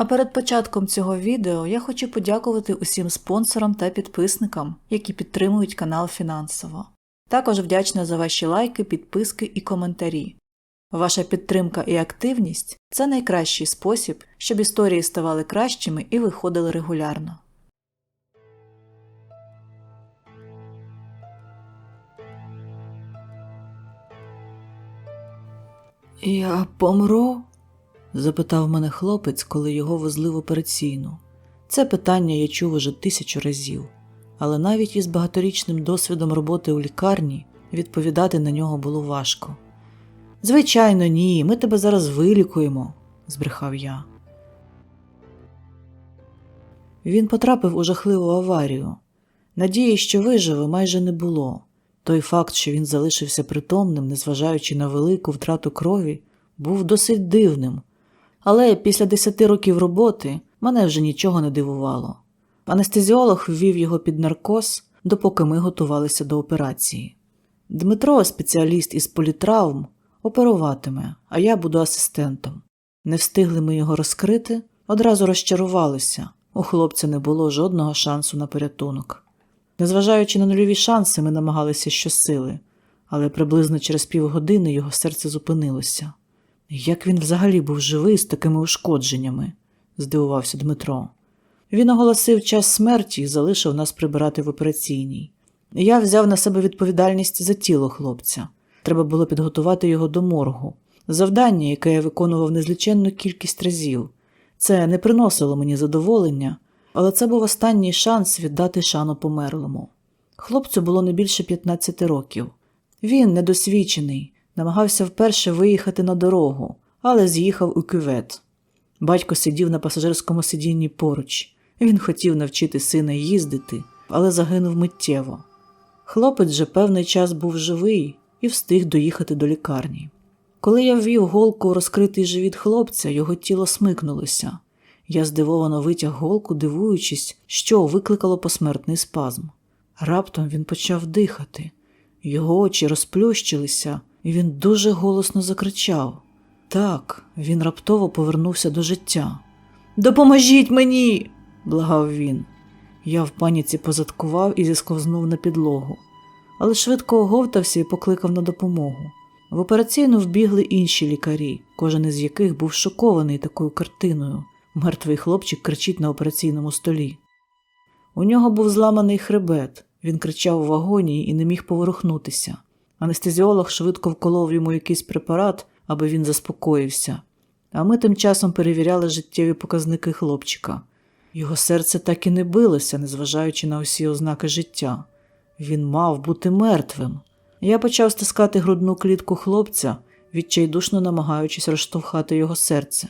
А перед початком цього відео я хочу подякувати усім спонсорам та підписникам, які підтримують канал фінансово. Також вдячна за ваші лайки, підписки і коментарі. Ваша підтримка і активність це найкращий спосіб, щоб історії ставали кращими і виходили регулярно. Я помру? Запитав мене хлопець, коли його везли в операційну. Це питання я чув уже тисячу разів, але навіть із багаторічним досвідом роботи у лікарні відповідати на нього було важко. Звичайно, ні, ми тебе зараз вилікуємо, збрехав я. Він потрапив у жахливу аварію. Надії, що виживе, майже не було. Той факт, що він залишився притомним, незважаючи на велику втрату крові, був досить дивним. Але після десяти років роботи мене вже нічого не дивувало. Анестезіолог ввів його під наркоз, допоки ми готувалися до операції. Дмитро, спеціаліст із політравм, оперуватиме, а я буду асистентом. Не встигли ми його розкрити, одразу розчарувалися. У хлопця не було жодного шансу на порятунок. Незважаючи на нульові шанси, ми намагалися щосили, але приблизно через півгодини його серце зупинилося. Як він взагалі був живий з такими ушкодженнями? здивувався Дмитро. Він оголосив час смерті і залишив нас прибирати в операційній. Я взяв на себе відповідальність за тіло хлопця. Треба було підготувати його до моргу. Завдання, яке я виконував незліченну кількість разів. Це не приносило мені задоволення, але це був останній шанс віддати шану померлому. Хлопцю було не більше 15 років. Він, недосвідчений, намагався вперше виїхати на дорогу, але з'їхав у кювет. Батько сидів на пасажирському сидінні поруч. Він хотів навчити сина їздити, але загинув миттєво. Хлопець же певний час був живий і встиг доїхати до лікарні. Коли я ввів голку у розкритий живіт хлопця, його тіло смикнулося. Я здивовано витяг голку, дивуючись, що викликало посмертний спазм. Раптом він почав дихати. Його очі розплющилися, і він дуже голосно закричав. Так, він раптово повернувся до життя. Допоможіть мені! благав він. Я в паніці позадкував і зісковзнув на підлогу, але швидко оговтався і покликав на допомогу. В операційну вбігли інші лікарі, кожен із яких був шокований такою картиною. Мертвий хлопчик кричить на операційному столі. У нього був зламаний хребет, він кричав у вагоні і не міг поворухнутися. Анестезіолог швидко вколов йому якийсь препарат, аби він заспокоївся, а ми тим часом перевіряли життєві показники хлопчика. Його серце так і не билося, незважаючи на усі ознаки життя. Він мав бути мертвим. Я почав стискати грудну клітку хлопця, відчайдушно намагаючись розштовхати його серце.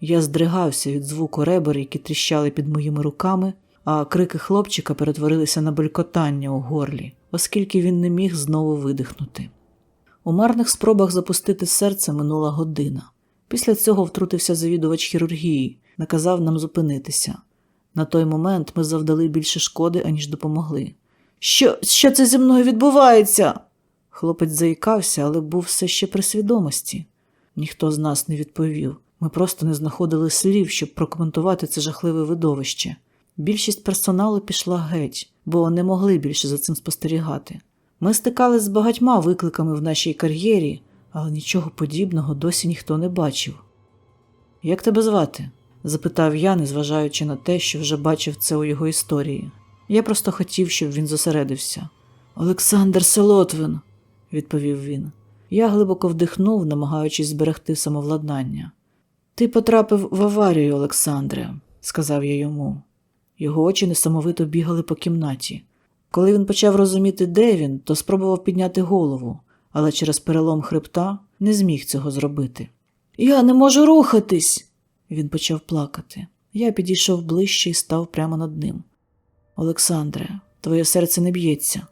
Я здригався від звуку ребер, які тріщали під моїми руками, а крики хлопчика перетворилися на белькотання у горлі, оскільки він не міг знову видихнути. У марних спробах запустити серце минула година. Після цього втрутився завідувач хірургії, наказав нам зупинитися. На той момент ми завдали більше шкоди, аніж допомогли. Що що це зі мною відбувається? Хлопець заїкався, але був все ще при свідомості. Ніхто з нас не відповів. Ми просто не знаходили слів, щоб прокоментувати це жахливе видовище. Більшість персоналу пішла геть, бо не могли більше за цим спостерігати. Ми стикались з багатьма викликами в нашій кар'єрі, але нічого подібного досі ніхто не бачив. Як тебе звати? запитав я, незважаючи на те, що вже бачив це у його історії. Я просто хотів, щоб він зосередився. Олександр Солотвин, відповів він. Я глибоко вдихнув, намагаючись зберегти самовладнання. Ти потрапив в аварію, Олександре, сказав я йому. Його очі несамовито бігали по кімнаті. Коли він почав розуміти, де він, то спробував підняти голову, але через перелом хребта не зміг цього зробити. Я не можу рухатись. Він почав плакати. Я підійшов ближче і став прямо над ним. Олександре, твоє серце не б'ється.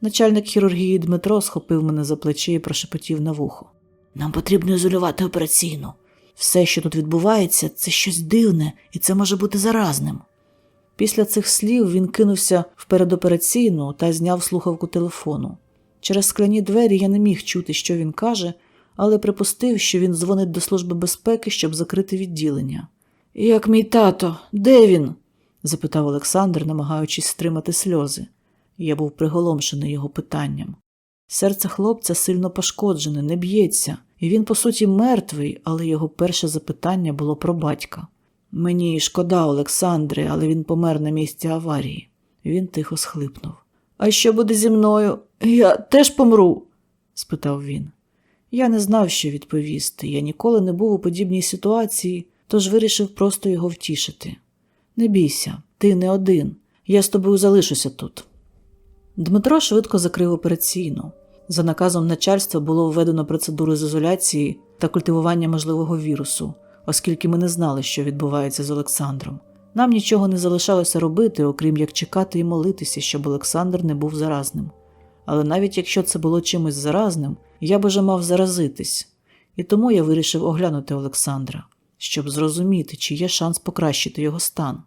Начальник хірургії Дмитро схопив мене за плече і прошепотів на вухо. Нам потрібно ізолювати операційну. Все, що тут відбувається, це щось дивне, і це може бути заразним. Після цих слів він кинувся в передопераційну та зняв слухавку телефону. Через скляні двері я не міг чути, що він каже, але припустив, що він дзвонить до Служби безпеки, щоб закрити відділення. Як мій тато, де він? запитав Олександр, намагаючись стримати сльози. Я був приголомшений його питанням. Серце хлопця сильно пошкоджене, не б'ється, і він, по суті, мертвий, але його перше запитання було про батька. Мені шкода, Олександре, але він помер на місці аварії. Він тихо схлипнув. А що буде зі мною? Я теж помру? спитав він. Я не знав, що відповісти. Я ніколи не був у подібній ситуації, тож вирішив просто його втішити. Не бійся, ти не один. Я з тобою залишуся тут. Дмитро швидко закрив операційну. За наказом начальства було введено процедуру з ізоляції та культивування можливого вірусу, оскільки ми не знали, що відбувається з Олександром. Нам нічого не залишалося робити, окрім як чекати і молитися, щоб Олександр не був заразним. Але навіть якщо це було чимось заразним, я б уже мав заразитись, і тому я вирішив оглянути Олександра, щоб зрозуміти, чи є шанс покращити його стан.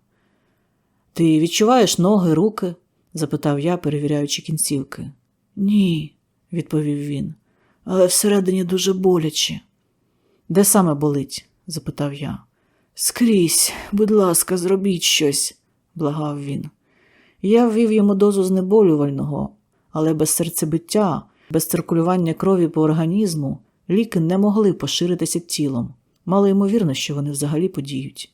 Ти відчуваєш ноги, руки? запитав я, перевіряючи кінцівки. Ні, відповів він, але всередині дуже боляче. Де саме болить? Запитав я. Скрізь, будь ласка, зробіть щось, благав він. Я ввів йому дозу знеболювального, але без серцебиття, без циркулювання крові по організму ліки не могли поширитися тілом. Мало ймовірно, що вони взагалі подіють.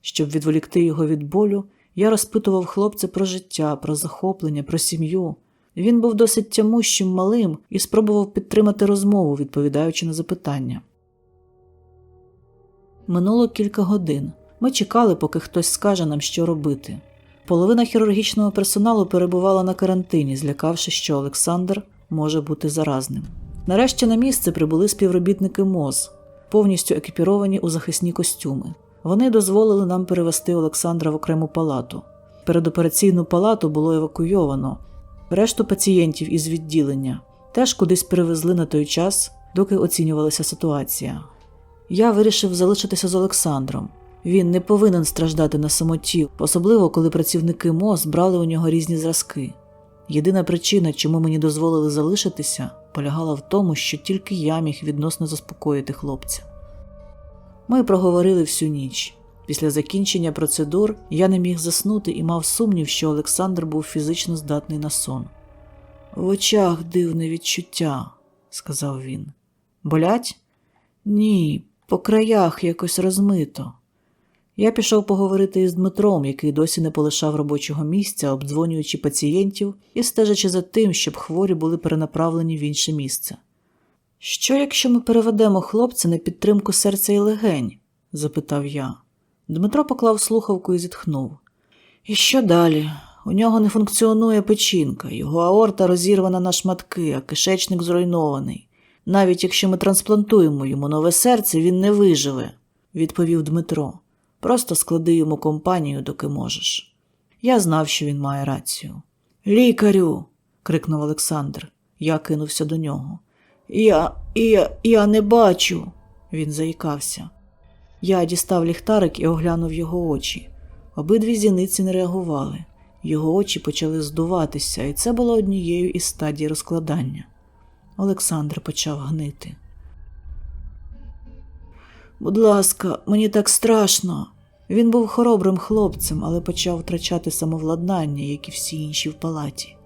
Щоб відволікти його від болю, я розпитував хлопця про життя, про захоплення, про сім'ю. Він був досить тямущим малим і спробував підтримати розмову, відповідаючи на запитання. Минуло кілька годин. Ми чекали, поки хтось скаже нам, що робити. Половина хірургічного персоналу перебувала на карантині, злякавши, що Олександр може бути заразним. Нарешті на місце прибули співробітники МОЗ, повністю екіпіровані у захисні костюми. Вони дозволили нам перевести Олександра в окрему палату. Передопераційну палату було евакуйовано. Решту пацієнтів із відділення теж кудись перевезли на той час, доки оцінювалася ситуація. Я вирішив залишитися з Олександром. Він не повинен страждати на самоті, особливо коли працівники МОЗ брали у нього різні зразки. Єдина причина, чому мені дозволили залишитися, полягала в тому, що тільки я міг відносно заспокоїти хлопця. Ми проговорили всю ніч. Після закінчення процедур я не міг заснути і мав сумнів, що Олександр був фізично здатний на сон. В очах дивне відчуття, сказав він. Болять? Ні, по краях якось розмито. Я пішов поговорити із Дмитром, який досі не полишав робочого місця, обдзвонюючи пацієнтів і стежачи за тим, щоб хворі були перенаправлені в інше місце. Що, якщо ми переведемо хлопця на підтримку серця і легень? запитав я. Дмитро поклав слухавку і зітхнув. І що далі? У нього не функціонує печінка, його аорта розірвана на шматки, а кишечник зруйнований. Навіть якщо ми трансплантуємо йому нове серце, він не виживе, відповів Дмитро. Просто склади йому компанію, доки можеш. Я знав, що він має рацію. Лікарю. крикнув Олександр. Я кинувся до нього. Я, я, я не бачу, він заїкався. Я дістав ліхтарик і оглянув його очі. Обидві зіниці не реагували. Його очі почали здуватися, і це було однією із стадій розкладання. Олександр почав гнити. Будь ласка, мені так страшно. Він був хоробрим хлопцем, але почав втрачати самовладнання, як і всі інші в палаті.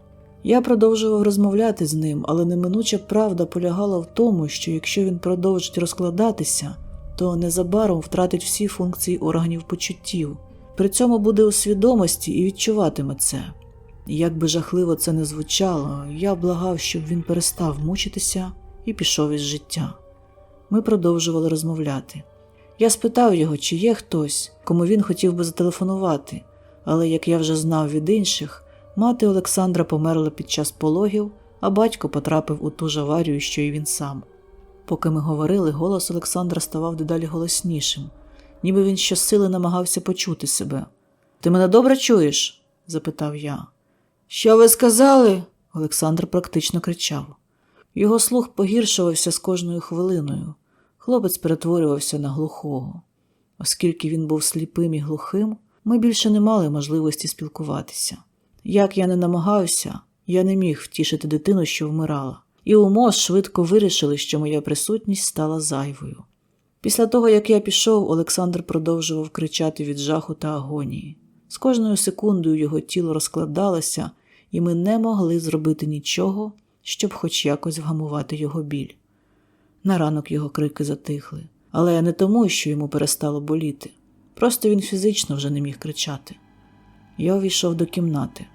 Я продовжував розмовляти з ним, але неминуча правда полягала в тому, що якщо він продовжить розкладатися, то незабаром втратить всі функції органів почуттів. При цьому буде у свідомості і відчуватиме це. Як би жахливо це не звучало, я благав, щоб він перестав мучитися і пішов із життя. Ми продовжували розмовляти. Я спитав його, чи є хтось, кому він хотів би зателефонувати, але, як я вже знав від інших, мати Олександра померла під час пологів, а батько потрапив у ту ж аварію, що й він сам. Поки ми говорили, голос Олександра ставав дедалі голоснішим, ніби він щосили намагався почути себе. Ти мене добре чуєш? запитав я. Що ви сказали? Олександр практично кричав. Його слух погіршувався з кожною хвилиною. Хлопець перетворювався на глухого. Оскільки він був сліпим і глухим, ми більше не мали можливості спілкуватися. Як я не намагався, я не міг втішити дитину, що вмирала, і у швидко вирішили, що моя присутність стала зайвою. Після того, як я пішов, Олександр продовжував кричати від жаху та агонії. З кожною секундою його тіло розкладалося, і ми не могли зробити нічого, щоб хоч якось вгамувати його біль. На ранок його крики затихли, але не тому, що йому перестало боліти. Просто він фізично вже не міг кричати. Я увійшов до кімнати.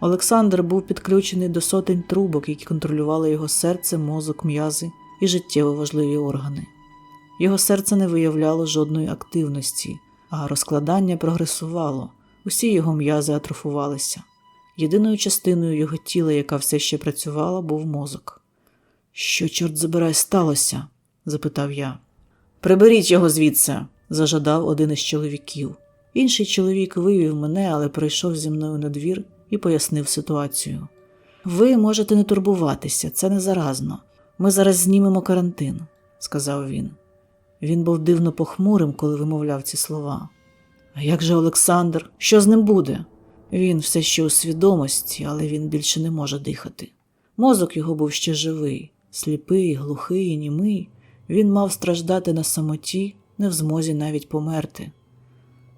Олександр був підключений до сотень трубок, які контролювали його серце, мозок, м'язи і життєво важливі органи. Його серце не виявляло жодної активності, а розкладання прогресувало, усі його м'язи атрофувалися. Єдиною частиною його тіла, яка все ще працювала, був мозок. Що, чорт забирай, сталося? запитав я. Приберіть його звідси, зажадав один із чоловіків. Інший чоловік вивів мене, але прийшов зі мною на двір і пояснив ситуацію. Ви можете не турбуватися, це не заразно. Ми зараз знімемо карантин, сказав він. Він був дивно похмурим, коли вимовляв ці слова. А як же Олександр? Що з ним буде? Він все ще у свідомості, але він більше не може дихати. Мозок його був ще живий, сліпий, глухий, німий. Він мав страждати на самоті, не в змозі навіть померти.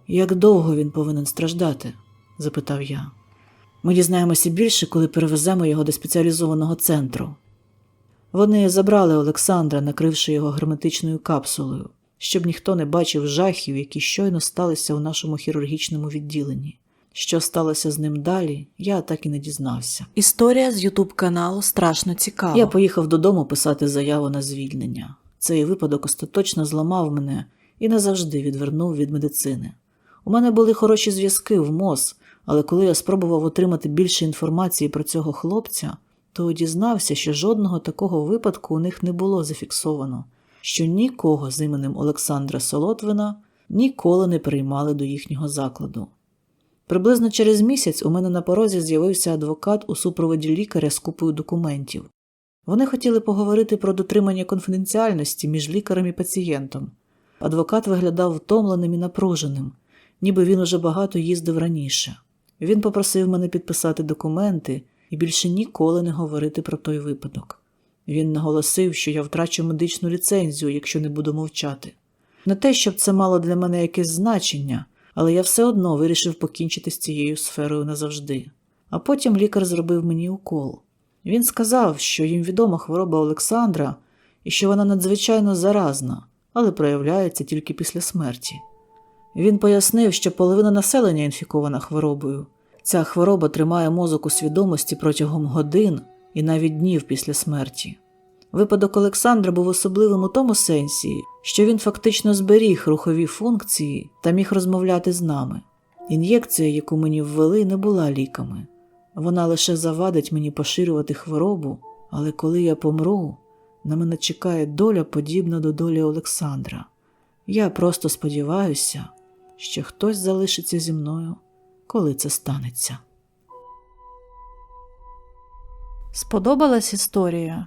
Як довго він повинен страждати? запитав я. Ми дізнаємося більше, коли перевеземо його до спеціалізованого центру. Вони забрали Олександра, накривши його герметичною капсулою, щоб ніхто не бачив жахів, які щойно сталися у нашому хірургічному відділенні. Що сталося з ним далі, я так і не дізнався. Історія з Ютуб каналу страшно цікава. Я поїхав додому писати заяву на звільнення. Цей випадок остаточно зламав мене і назавжди відвернув від медицини. У мене були хороші зв'язки в МОЗ, але коли я спробував отримати більше інформації про цього хлопця, то дізнався, що жодного такого випадку у них не було зафіксовано, що нікого з іменем Олександра Солотвина ніколи не приймали до їхнього закладу. Приблизно через місяць у мене на порозі з'явився адвокат у супроводі лікаря з купою документів. Вони хотіли поговорити про дотримання конфіденціальності між лікарем і пацієнтом. Адвокат виглядав втомленим і напруженим, ніби він уже багато їздив раніше. Він попросив мене підписати документи і більше ніколи не говорити про той випадок. Він наголосив, що я втрачу медичну ліцензію, якщо не буду мовчати. Не те, щоб це мало для мене якесь значення, але я все одно вирішив покінчити з цією сферою назавжди. А потім лікар зробив мені укол. Він сказав, що їм відома хвороба Олександра і що вона надзвичайно заразна, але проявляється тільки після смерті. Він пояснив, що половина населення інфікована хворобою. Ця хвороба тримає мозок у свідомості протягом годин і навіть днів після смерті. Випадок Олександра був особливим у тому сенсі, що він фактично зберіг рухові функції та міг розмовляти з нами. Ін'єкція, яку мені ввели, не була ліками. Вона лише завадить мені поширювати хворобу, але коли я помру, на мене чекає доля подібна до долі Олександра. Я просто сподіваюся, що хтось залишиться зі мною, коли це станеться. Сподобалась історія?